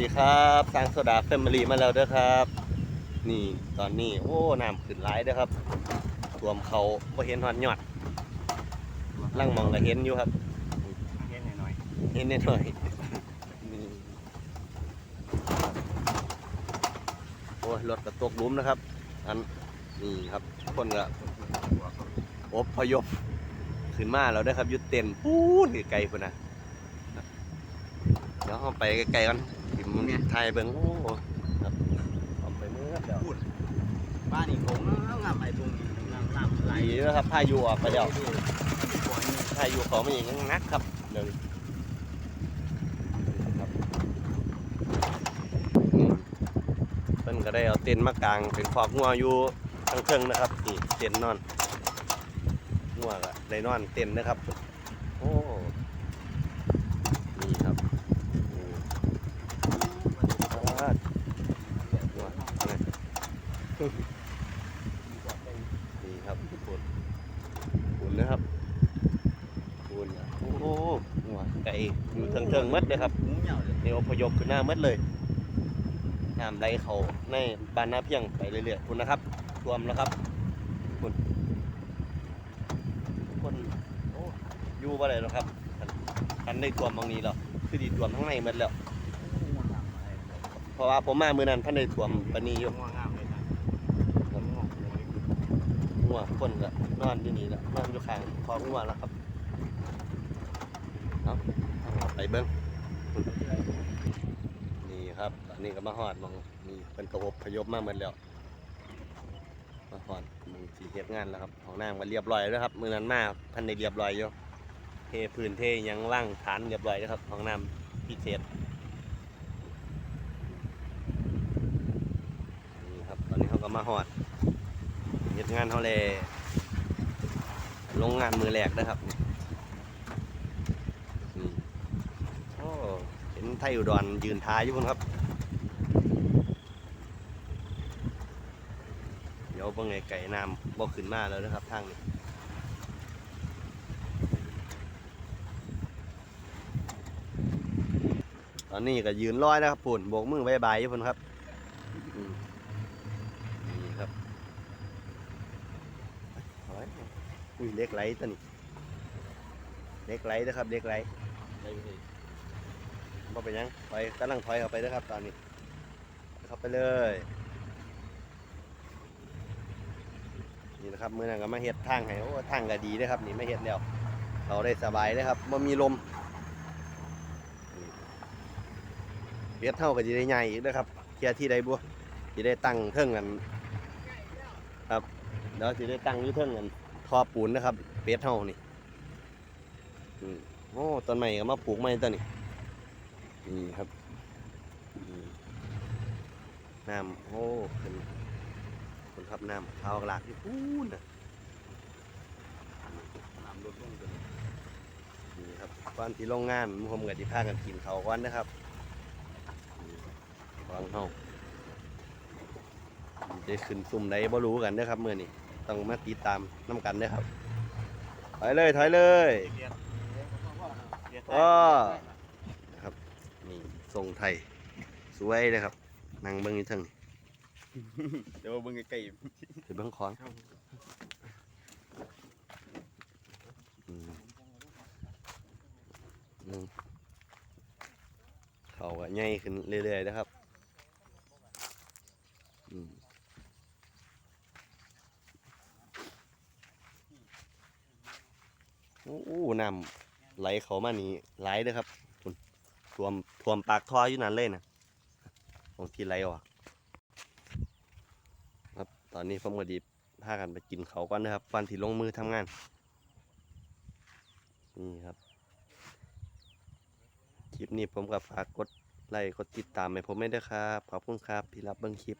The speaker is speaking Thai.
ดีครับสร้างโซดาแฟมิลี่มาแล้วเด้อครับ นี่ตอนนี้ โอ้น้ำขึ้นหลายเด้อครับรวมเขาบ่เห็นหอนยอดลังมองก็เห็นอยู่ครับเย็นหน่อยเห็นนิดหน่อยนี่โอ้ยรถกระตกหลุมนะครับ อันนี่ครับคนก็อบพยพขึ้นมาแล้วเด้อครับอยุดเต็นท์ปู๊ดไกลๆพุ่นนะเดี๋ยวเราไปไกลๆกันทิมไทยเบิ่งโอ้ครับเอาไปเมื่อเดี๋ยวๆบ้านนี่ผมแล้วงามไอ้ตรงนี้งามงามไหลดีแล้วครับพายุออกไปแล้วพายุเขาไม่อย่างนักครับเดี๋ยวนี้ครับอืมเพิ่นก็ได้เอาเต็นท์มากางเป็นคอกงัวอยู่ทั้งเครื่องนะครับนี่เต็นท์นอนงัวก็ได้นอนเต็นท์นะครับ โอ้นี่ครับอืมอ่างัวนะ นี่ครับคุณคุณนะครับคุณอะโอ้โหงัวไก่อยู่เทิงๆหมัดเลยครับเหนียวเลยนี่อพยพขึ้นหน้ามัดเลยน้ำไหลเขาในบ้านนาเพียงไปเรื่อยๆคุณนะครับท่วมแล้วครับคุณคนโอ้อยู่บ่ได้หรอครับคันคันได้ท่วมบางนี้แล้วคือดีท่วมทั้งในหมดแล้วเพราะว่าผมมามือนั้นพันได้ท่วมปนีอยู่ งามงามเลยนะงัวคนก็นอนที่นี่ละนอนอยู่ข้างคองงัวแล้วครับเอาเอาไปเบิ้งนี่ครับตอนนี้ก็มาฮอดมองนี่เป็นกระอบพยพมาหมดแล้วมาฮอดมองสีเฮ็ดงานแล้วครับของน้ำก็เรียบร้อยแล้วครับมือนั้นมาพันได้เรียบร้อยอยู่เทพื้นเทยังว่างฐานเรียบร้อยแล้วครับของน้ำพิเศษนี่ครับตอนนี้เขาก็มาฮอด เฮ็ดงานเขาเลยลงงานมือแรกนะครับโอ้เห็นไทยอุดรยืนท้ายอยู่พุ่นครับ เดี๋ยวบิ่งไอ้ไก่น้ำบ่ขึ้นมาแล้วนะครับทางนี้ตอนนี้ก็ยืนร้อยนะครับปุ่นโบกมือบายบายอยู่พุ่นครับอืมนี่ครับ โอ้ย อุ้ยเล็กไหลตัวนี้เล็กไหลนะครับเล็กไหลบ่เป็นหยังไปกำลังถอยเข้าไปนะครับ ตอนนี้เข้าไปเลย นี่นะครับมือนั้นก็มาเฮ็ดทางให้โอ้ทางก็ดีเด้อครับ นี่ไมาเฮ็ดแล้วเขาได้สบายเลยครับบ่มีลมนี่เฮ็ดเท่าก็สิได้ใหญ่อีกนะครับเทียที่ใดบัวสิได้ตั้งเครื่งกันเดี๋ยวสิได้ตั้งยู่เทิงกัน ทอปูนนะครับ เป็ดเฮานี่โอ้ต้นไม้ก็มาปลูกใหม่ต้นนี่นี่ครับน้ำโอ้เป็นคนครับน้ำเอาหลากที่พูนนะน้ำลดลงจนนี่ครับก่อนที่โรงงานมุมกับที่พากันกินเขาก่อนนะครับวางเฮาได้ขึ้นซุ่มใดบ่รู้กันเด้อครับเมื้อนี้ ต้องมาติดตามน้ำกันเด้อครับถอยเลยถอยเลยเรียนะครับนี่ทรงไทย สวยเลยครับนั่งเบิ้งอยู่ทั้งเดี๋ยวเบิ่งใกล้ถือเบิ้งของอืมอืมเขาก็ใหญ่ขึ้นเรื่อยๆนะครับ อืม อ้น้ำไหลเขามานี่ไหลเด้อครับคุณท่วมท่วมปากท่ออยู่นั่นเลยนะของที่ไหลออกครับ ตอนนี้ผมก็ดีพากันไปกินเขาก่อนนะครับฟันที่ลงมือทำงาน นี่ครับ คลิปนี้ผมก็ฝากกดไลค์กดติดตามให้ผมไม่ได้วยครับ ขอบคุณครับที่รับเบิ้งคลิป